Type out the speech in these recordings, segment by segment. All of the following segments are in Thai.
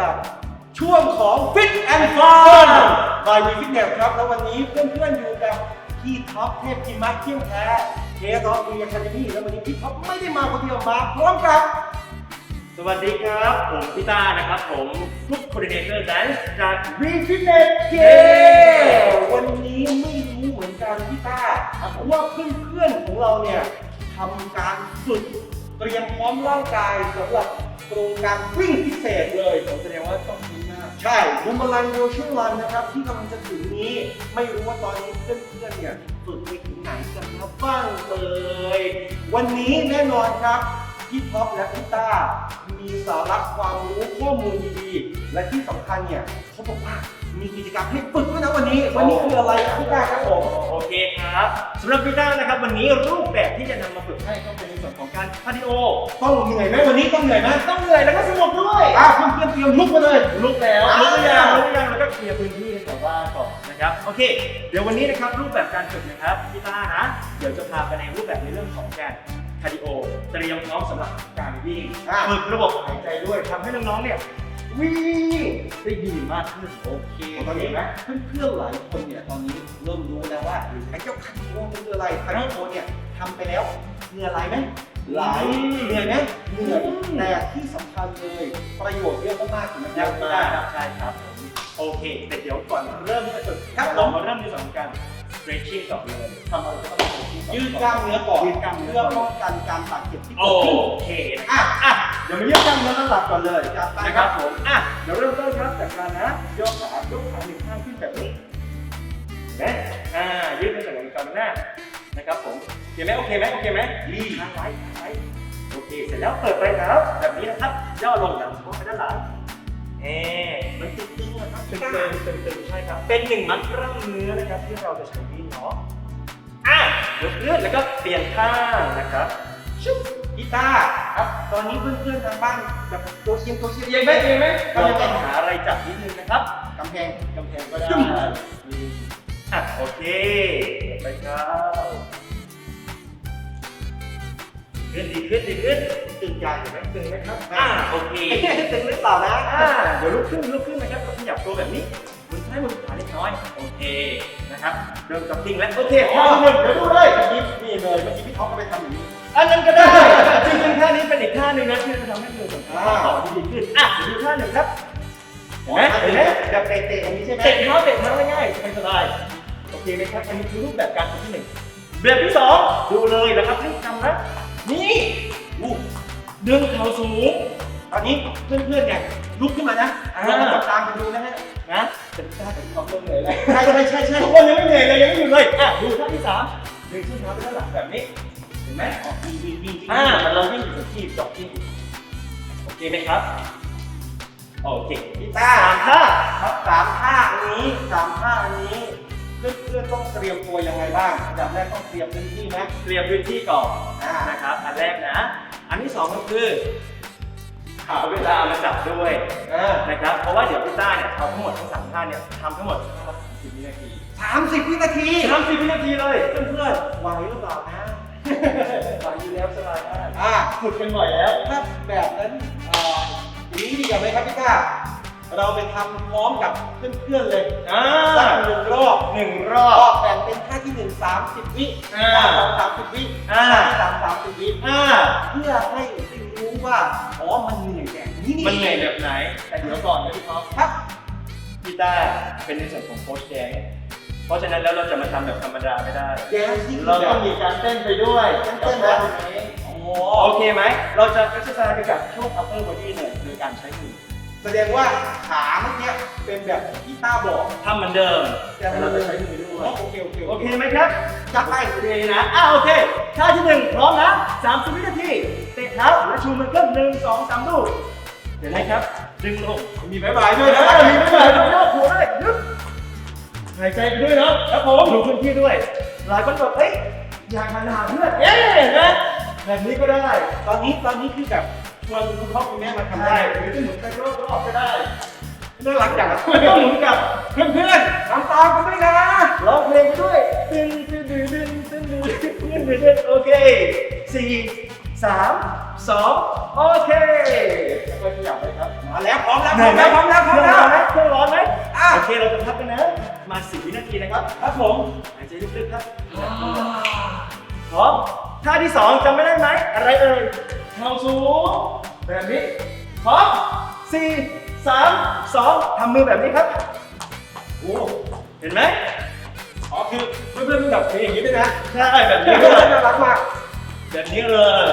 กับช่วงของ Fit and Fun บายวีฟิตเนสครับ แล้ววันนี้เพื่อนๆอยู่กับพี่ท็อปเทพพิมักเที่ยงแท้เคสออฟวีคาเดมี่แล้ววันนี้พี่ท็อปไม่ได้มาคนเดียวมาพร้อมกับ สวัสดีครับ ผมพี่ต้านะครับผมฟุตคอร์ดิเนเตอร์แดนซ์จากวีฟิตเนสเกวันนี้ไม่รู้เหมือนกันพี่ต้าว่าเพื่อนๆของเราเนี่ยทำการฝึก เตรียมพร้อมร่างกายสำหรับโครงการวิ่งพิเศษเลยแสดงว่าต้องมีมากใช่บูมบอลันโรชั่นรันนะครับ ที่กำลังจะถึงนี้ไม่รู้ว่าตอนนี้เพื่อนๆเนี่ยฝึกไปถึงไหนกันแล้วบ้างเลยวันนี้แน่นอนครับพี่ท็อปและพี่ต้ามีสาระความรู้ข้อมูลดีๆ และที่สำคัญเนี่ยเขาบอกว่า มีกิจกรรมให้ฝึกด้วยนะวันนี้ วันนี้คืออะไรครับพี่ต้าครับผม โอเคครับสำหรับพี่ต้านะครับวันนี้รูปแบบที่จะนำมาฝึกให้ก็เป็นในส่วนของการคาร์ดิโอ ต้องเหนื่อยไหมวันนี้ต้องเหนื่อยไหมต้องเหนื่อยแล้วก็สนุกด้วยอะเพื่อนๆเตรียมลุกมาเลย ลุกแล้วอ่าลุกหรือยังลุกหรือยังแล้วก็เคลียร์พื้นที่ให้ชาวบ้านก่อนนะครับ โอเค เดี๋ยววันนี้นะครับรูปแบบการฝึกนะครับพี่ต้านะ เดี๋ยวจะพาไปในรูปแบบในเรื่องของการคาร์ดิโอเตรียมพร้อมสำหรับการวิ่งอะฝึกระบบหายใจด้วยทำให้น้องๆเนี่ย วิ่งได้ดีมากขึ้นโอเคตอนนี้นะเพื่อนๆหลายคนเนี่ยตอนนี้เริ่มรู้แล้วว่าไอ้เจ้าคันโทมันคืออะไรคันโทเนี่ยทำไปแล้วเหนื่อยไหลไหมไหลเหนื่อยไหมเหนื่อยแต่ที่สำคัญเลยประโยชน์เยอะมากๆถูกไหมคเยรับอะมากครับใช่ครับผมโอเค แต่เดี๋ยวก่อนเริ่มที่จะฝึกครับเรามาเริ่มในส่วนของการ stretching ก่อนเลยทำอะไรก็ต้อง stretching ก่อนยืดกล้ามเนื้อก่อนยืดกล้ามเนื้อเพื่อป้องกันการบาดเจ็บที่โอเกิดขึ้นเคอะอะเดี๋ยวมายืดกล้ามเนื้อด้านหลังก่อนเลยจัดไปนะคครัรับบผมอะเดี๋ยวเริ่มต้นครับจากการนะยกขายกขาหนึ่งข้างขึ้นแบบนี้เห็นะอ่ายืดในส่วนของกล้ามหน้านะครับผมโอเคไหมโอเคไหมโอเคไหมดีค้างไว้ค้างไว้โอเค เสร็จแล้วเปิดไปครับแบบนี้นะครับย่อลงหลังโค้งไปด้านหลัง เอ๊มันตึงๆนะครับตึงๆตึงๆใช่ครับ เป็นหนึ่งมัดกล้ามเนื้อนะครับที่เราจะใช้วิ่งเนาะอะยกขึ้นแล้วก็เปลี่ยนข้างนะครับชุบกีตาร์ครับ ตอนนี้เพื่อนๆทางบ้านแบบตัวเอียงตัวเอียงไหมเอียงไหมเรากำต้ลัองงหาอะไรจับนิดนึงนะครับกำแพงกำแพงก็ได้จุ่มอะโอเคไปครับ ขึ้นดีขึ้นดีขึ้นตึงใจเห็นไหมตึงไหมครับอ่าโอเคตึงหรือเปล่านะอ่าเดี๋ยวลุกขึ้นลุกขึ้นนะครับก็ขยับตัวแบบนี้มือซ้ายมือขวาเล็กน้อยโอเคนะครับเริ่มกับติ้งแล้วโอเคโอเคข้าข้าวหหนึ่นึ่งงเดี๋เดี๋ยยววดูดูเลเลยยนี่เลยเมื่อกี้พี่ท็อปก็ไปทำอย่างนี้อันนั้นก็ได้จริงๆท่านี้เป็นอีกท่าหนึ่งนะที่จะทำให้มือของเราต่อที่ดีขึ้นอะเดี๋ยวดูท่าหนึ่งครับเห็นไหมเห็นไหมแบบเตะๆอย่างนี้ใช่ไหมเตะเท้าเตะเท้าง่ายๆสบายๆโอเคไหมครับอันนี้คือรูปแบบการฝึกที่หนึ่งแบบที่สองดูเลยนะครับให้จำนะ นี่อู้ดึงเข่าสูง ตอนนี้เพื่อนๆเนี่ยลุกขึ้นมานะอ่าเรามาตามกันดูนะฮะนะเป็นท่าเป็นความเริ่มเหนื่อยเลยใช่ใช่ใช่ใช่ทุกคนยังไม่เหนื่อยเลยยังไม่หยุดเลยอะดูท่าที่สามดึงขึ้นเท้าไปด้านหลังแบบนี้เห็นไหมดีดีดีอ่ามันเราวิ่งอยู่กับที่จ็อกกิ้งโอเคไหมครับโอเคกีตาร์สามท่าครับสามท่าอันนี้สามท่าอันนี้ เพื่อนๆต้องเตรียมตัวยังไงบ้างอันดับแรกต้องเตรียมพื้นที่ไหมเคลียร์พื้นที่ก่อนอ่านะครับ อันแรกนะ อันที่สองก็คือหาเวลามาจับด้วยเออนะครับ เพราะว่าเดี๋ยวพี่ต้าเนี่ยทำทั้งหมดทั้งสามท่าเนี่ยทำทั้งหมดสิบวินาทีสามสิบวินาทีทำสิบวินาทีเลยเพื่อนๆไหวหรือเปล่านะไหวอยู่แล้วสบายมากอ่า ฝึกกันบ่อยแล้วถ้าแบบนั้นเอ่ออย่างนี้ดีกว่าไหมครับพี่ก้า เราไปทำพร้อมกับเพื่อนๆเลยอ่าสักหนึ่งรอบหนึ่งรอก็บแบ่งเป็นท่าที่หนึ่งสามสิบวิอ่าท่าสองสามสิบวิอ่า ท่าที่สามสามสิบวิอ่า เพื่อให้ได้รู้ว่า อ๋อ มันเหนื่อยแบบนี้นี่มันเหนื่อยแบบไหน แต่เดี๋ยวก่อนนะพี่ท็อปครับ พี่ต้าเป็นในส่วนของโค้ชแดงเพราะฉะนั้นแล้วเราจะมาทำแบบธรรมดาไม่ได้แจ๊สที่เราต้องมีการเต้นไปด้วยเต้นแบบนี้อ๋อโอเคไหม เราจะ exercise ไปกับช่วง upper body เนี่ยโดยการใช้มือ แสดงว่าขาเมื่อกี้เป็นแบบที่พี่ต้าบอก ทำเหมือนเดิม แต่แต่เราจะใช้มือด้วอ๋อยโอเคโอเคโอเคไหมครับจัดไปโอเคนะอ่าโอเคท่าที่หนึ่งพร้อมนะ30วินาที เตะเท้าและชูมือขึ้นหนึ่งสองสามลูกเห็นไหมครับ ดึงลง มีบายบายด้ด้ววยยนะนะมีไม่ไหวต้องยกหัวด้วยยึดหายใจไปด้วยเนาะครับผมดูพื้นที่ด้วย หลายคนบอกเอ้ยอยากหันหาเพื่อน เอ๊ะนะแบบนี้ก็ได้ ตอนนี้ตอนนี้คือแบบช วนคุณพ่อคุณแม่มาทำได้ได้หรือจะหมุนไปรอบๆก็ได้น่ารักจังไม่ต้องหมุนกลับเพื่อนๆทำตามกันด้วยนะร้องเพลงไปด้วยตึงตึงตึงตึงตึงตึงตึงตึงตึงโอเคสี่สามสองโอเคค่อยๆขยับไปครับมาแล้วพร้อมแล้วเหนื่อยไหมพร้อมแล้วพร้อมแล้วพร้อมแล้วเครื่องร้อนไหมอะโอเคเราจะพักกันนะมาสิบวินาทีนะครับครับผมหายใจลึกๆครับพร้อมท่าที่สองจำไม่ได้ไหมอะไรเอ่ย เข่าสูงแบบนี้พร้อมสี่สามสองทำมือแบบนี้ครับโอ้เห็นไหมอ๋อคือเพื่อนๆแบบนี้อย่างนี้ด้วยนะใช่แบบนี้นี่เลก็ยน่ารักมากแบบนี้เลย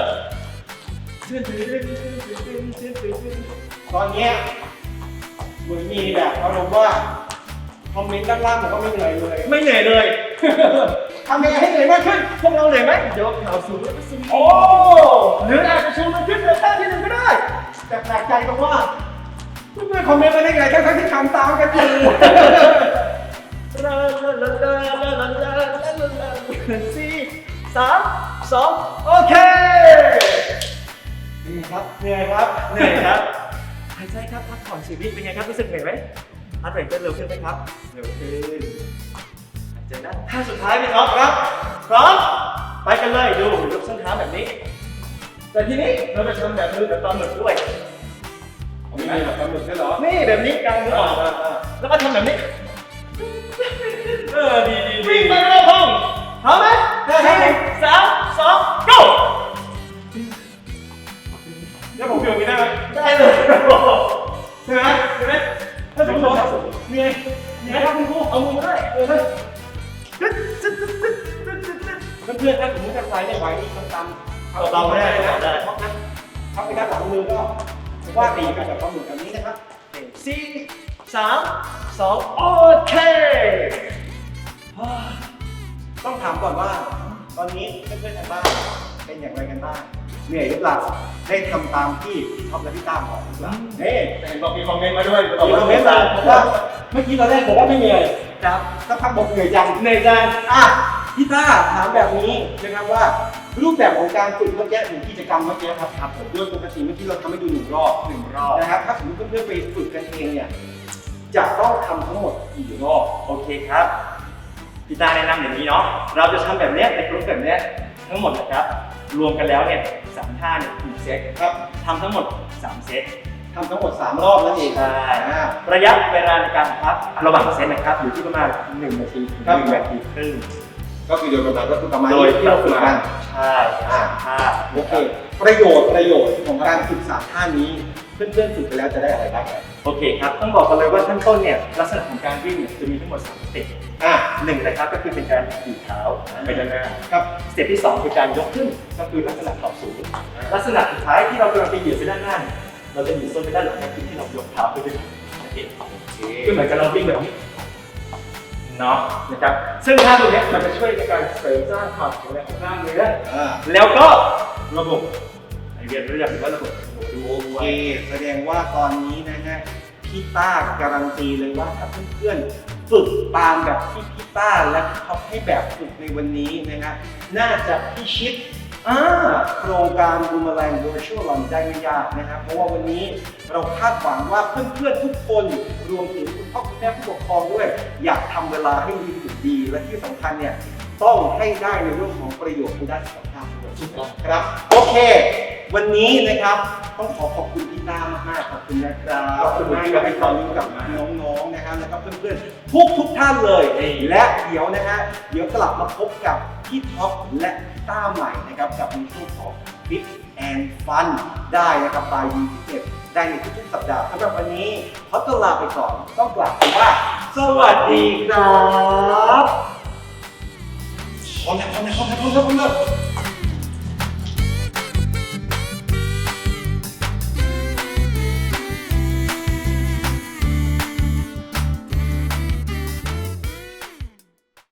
ตอนเนี้ยเหมือนมีแบบอารมณ์ว่า คอมเมนต์ด้านล่างบอกว่าไม่เหนื่อยเลย ไม่เหนื่อยเลย ทำยังไงให้เหนื่อยมากขึ้น พวกเราเหนื่อยไหมยกขาสูงแล้วก็สูงโอ้ หรืออาจจะชูมันขึ้นเลยท่ที่หนึ่งก็ได้ แต่แปลกใจตรงว่าเพื่อนคอมเมนต์มาได้ไงทั้งที่ทำตามกันอยู่สี่สามสองโอเคดีครับเหนื่อยครับเหนื่อยครับหายใจครับพักผ่อนชีวิตเป็นไงครับรู้สึกเหนื่อยไหม ฮัทเรทเต้นเร็วขึ้นไหมครับ เร็วขึ้นหายใจนะท่าสุดท้ายพี่ท็อปครับ พร้อม ไปกันเลยดูยกส้นเท้าแบบนี้ แต่ทีนี้เราจะทำแบบมือแบบปลาหมึกด้วยมีแบบกำหนดด้วยเหรอ นี่แบบนี้กลางมือออกแล้วก็ทำแบบนี้ เออดีดีดีวิ่งไปรอบห้องพร้อมไหม เราไม่ได้นะได้ เพราะงั้นทับไปด้านหลังมือก็ว่าตีกันแบบปลาหมึกแบบนี้นะครับสี่สามสองโอเค ต้องถามก่อนว่า ตอนนี้เพื่อนๆทางบ้านเป็นอย่างไรกันบ้างเหนื่อยหรือเปล่าได้ทำตามที่พี่ท็อปและพี่ตามบอกหรือเปล่าเฮ้เห็นบอกมีคอมเมนต์มาด้วยผมคอมเมนต์มาบอกว่าเมื่อกี้ตอนแรกบอกว่าไม่เหนื่อยครับสักพักบอกเหนื่อยจังเหนื่อยจังอะ พี่ต้าถามแบบนี้นะครับว่า รูปแบบของการฝึกเมื่อกี้หรือกิจกรรมเมื่อกี้ครับครับผมโดยปกติเมื่อกี้เราทำให้ดูหนึ่งรอบหนึ่งรอบ นะครับถ้าสมมติเพื่อนๆไปฝึกกันเองเนี่ยจะต้องทำทั้งหมดกี่รอบโอเคครับพี่ตาแนะนำอย่างนี้เนาะ เราจะทำแบบเนี้ยในกลุ่มแบบเนี้ยทั้งหมดนะครับ รวมกันแล้วเนี่ยสามท่าเนี่ยหนึ่งเซตครับทำทั้งหมดสามเซตทำทั้งหมด 3 รอบนั่นเองใช่อ่าระยะเวลาในการพักระหว่างเซตนะครับอยู่ที่ประมาณ1นาทีถึงครับ1นาทีครึ่ง ก็คือโดยประมาณก็คือประมาณโดยที่เราฝึกกันใช่สามท่าโอเคประโยชน์ประโยชน์ของการฝึกสามท่านี้เพื่อนๆฝึกไปแล้วจะได้อะไรบ้างครับโอเคครับต้องบอกกันเลยว่าขั้นต้นเนี่ยลักษณะของการวิ่งเนี่ยจะมีทั้งหมด3สเต็ปอ่าหนึ่งนะครับก็คือเป็นการถีบเท้าไปด้านหน้าครับสเต็ปที่ 2 คือการยกขึ้นก็คือลักษณะตอบสูงลักษณะสุดท้ายที่เรากำลังจะเหยียดไปด้านหน้าเนี่ยเราจะเหยียดส้นไปด้านหลังก็คือที่เรายกเท้าไปด้วยกันนั่นเองก็เหมือนกับเราวิ่งแบบนี้ เนาะนะครับซึ่งท่าตรงเนี้ยมันจะช่วยในการเสริมสร้างความแข็งแรงของกล้ามเนื้ออ่า แล้วก็ระบบไอเรียนเรียกว่าระบบโอ้ดูโอเคแสดงว่าตอนนี้นะฮะพี่ต้าการันตีเลยว่าถ้าเพื่อนๆฝึกตามแบบที่พี่ต้าและพี่ท็อปให้แบบฝึกในวันนี้นะฮะน่าจะพิชิต อ่าโครงการบูมแมลง virtual run ได้ไม่ยากนะครับ เพราะว่าวันนี้เราคาดหวังว่าเพื่อนๆทุกคนรวมถึงคุณพ่อคุณแม่ผู้ปกครองด้วย อยากทำเวลาให้ดีสุดดี และที่สำคัญเนี่ยต้องให้ได้ในเรื่องของประโยชน์ทางด้านสุขภาพด้วยครับ โอเค วันนี้นะครับต้องขอขอบคุณพี่ต้ามากๆขอบคุณนะครับขอบคุณมากครับที่ตอนนี้กับน้องๆนะครับแล้วก็เพื่อนๆทุกทุกๆท่านเลย และเดี๋ยวนะฮะเดี๋ยวกลับมาพบกับพี่ท็อปและพี่ ต้าใหม่นะครับกับในช่วงของ Fit and Fun ได้นะครับปลายวีเจ็ได้ในทุกๆสัปดาห์สำหรับวันนี้ขอตัวลาไปก่อนต้องกล่าวคำว่า สวัสดีครับพร้อมแล้วพร้อมแล้วพร้อมแล้วพร้อมแล้ว